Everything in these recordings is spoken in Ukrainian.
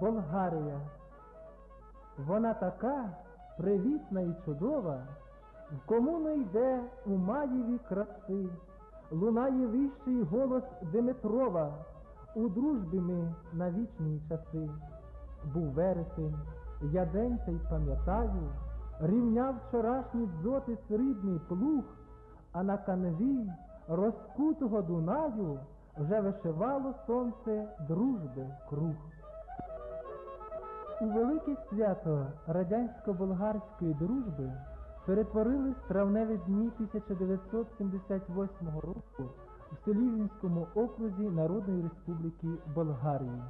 Болгарія. Вона така привітна і чудова, в кому не йде у маєві краси, лунає вищий голос Димитрова, у дружбі ми на вічні часи. Був вересень, я день цей пам'ятаю, рівняв вчорашній дзоти срібний плуг, а на канві розкутого Дунаю вже вишивало сонце дружби круг. У велике свято радянсько-болгарської дружби перетворились травневі дні 1978 року в Селівінському окрузі Народної Республіки Болгарії.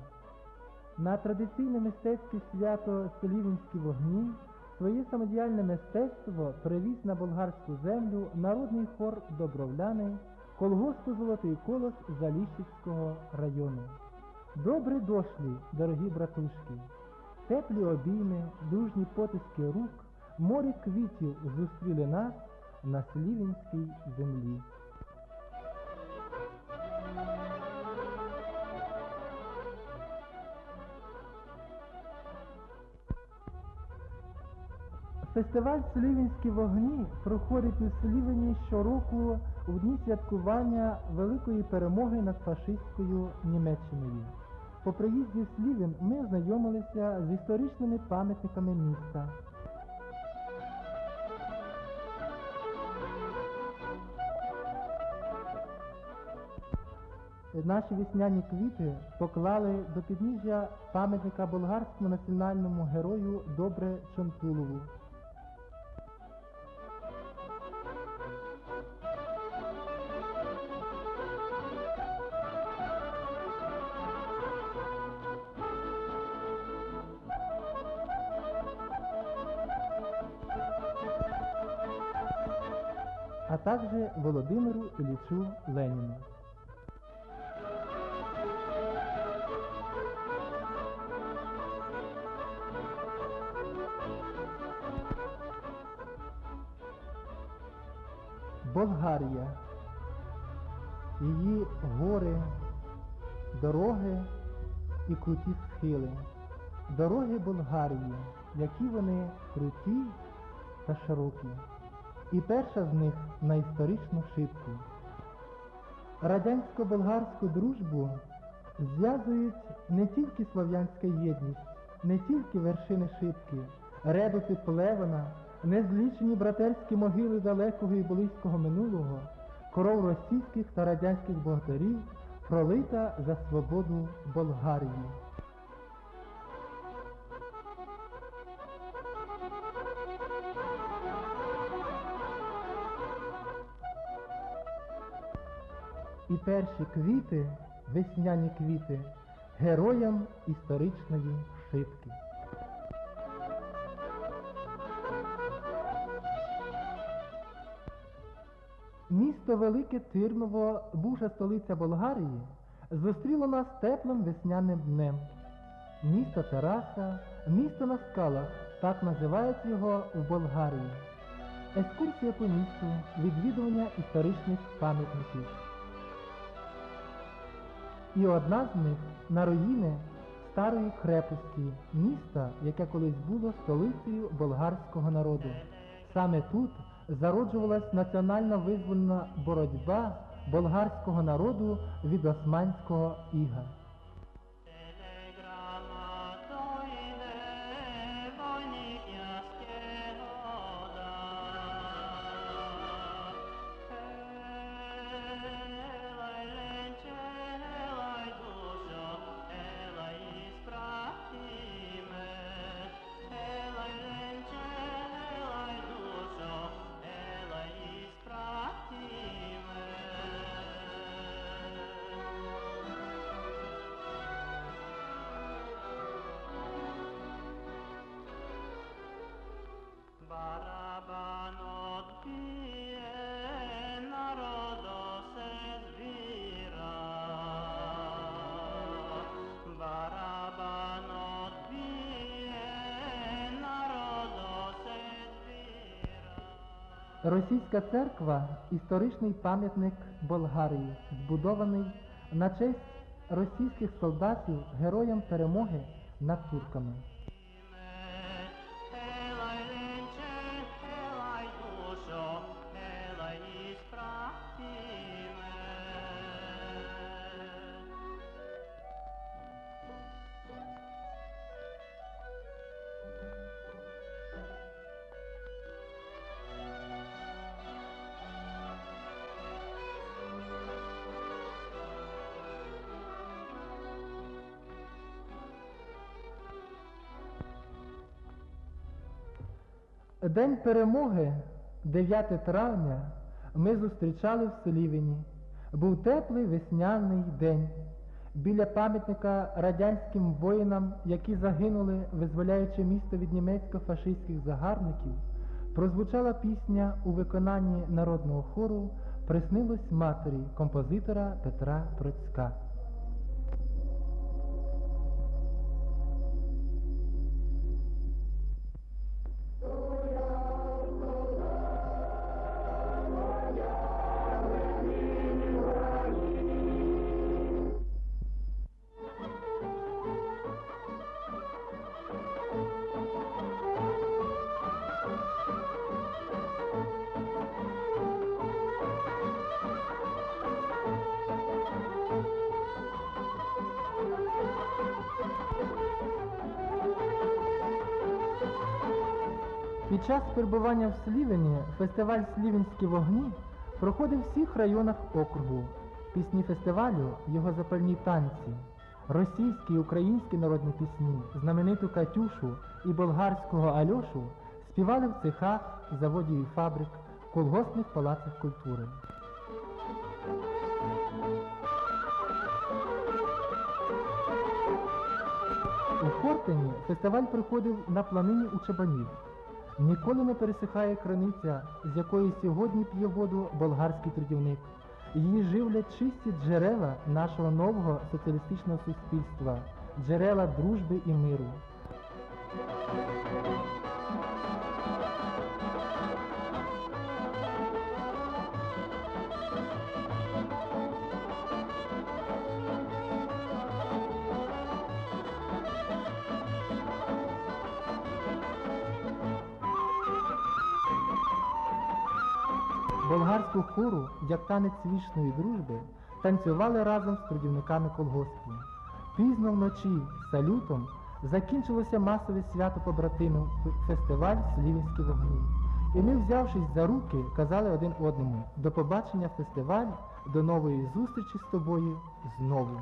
На традиційне мистецьке свято Селівінські вогні своє самодіяльне мистецтво привіз на болгарську землю народний хор Добровляни колгоспу Золотий колос Заліщицького району. Добре дошлі, дорогі братушки! Теплі обійми, дружні потиски рук, море квітів зустріли нас на Слівінській землі. Фестиваль Слівінські вогні проходить у Слівені щороку в дні святкування великої перемоги над фашистською Німеччиною. По приїзді в Слівін ми ознайомилися з історичними пам'ятниками міста. Наші весняні квіти поклали до підніжжя пам'ятника болгарському національному герою Добре Чонтулову. А также Володимиру Іллічу Леніну. Болгарія. Її гори, дороги і круті схили. Дороги Болгарії, які вони круті та широкі. І перша з них на історичну шибку. Радянсько-болгарську дружбу зв'язують не тільки слов'янська єдність, не тільки вершини шибки, редути плевена, незлічені братерські могили далекого і близького минулого, кров російських та радянських богатирів, пролита за свободу Болгарії. І перші квіти, весняні квіти, героям історичної шибки. Місто Велике Тирново, бувша столиця Болгарії, зустріло нас теплим весняним днем. Місто Тараса, місто на скалах, так називають його в Болгарії. Екскурсія по місту, відвідування історичних пам'ятників. І одна з них на руїни старої крепості, міста, яке колись було столицею болгарського народу. Саме тут зароджувалась національна визвольна боротьба болгарського народу від османського іга. Російська церква історичний пам'ятник Болгарії, збудований на честь російських солдатів, героям перемоги над турками. День перемоги, 9 травня, ми зустрічали в Селівині. Був теплий весняний день. Біля пам'ятника радянським воїнам, які загинули, визволяючи місто від німецько-фашистських загарбників, прозвучала пісня у виконанні народного хору Приснилось матері композитора Петра Процька. Під час перебування в Слівені фестиваль Слівенські вогні проходив в всіх районах округу. Пісні фестивалю, його запальні танці, російські і українські народні пісні, знамениту Катюшу і болгарського Альошу співали в цехах, заводів і фабрик, колгоспних палацах культури. У Хортині фестиваль проходив на планині у Чабанів. Ніколи не пересихає криниця, з якої сьогодні п'є воду болгарський трудівник. Її живлять чисті джерела нашого нового соціалістичного суспільства, джерела дружби і миру. Болгарську хору, як танець вічної дружби, танцювали разом з трудівниками колгоспу. Пізно вночі, салютом, закінчилося масове свято побратимів фестиваль Слівінські вогні. І ми, взявшись за руки, казали один одному до побачення фестиваль, до нової зустрічі з тобою знову.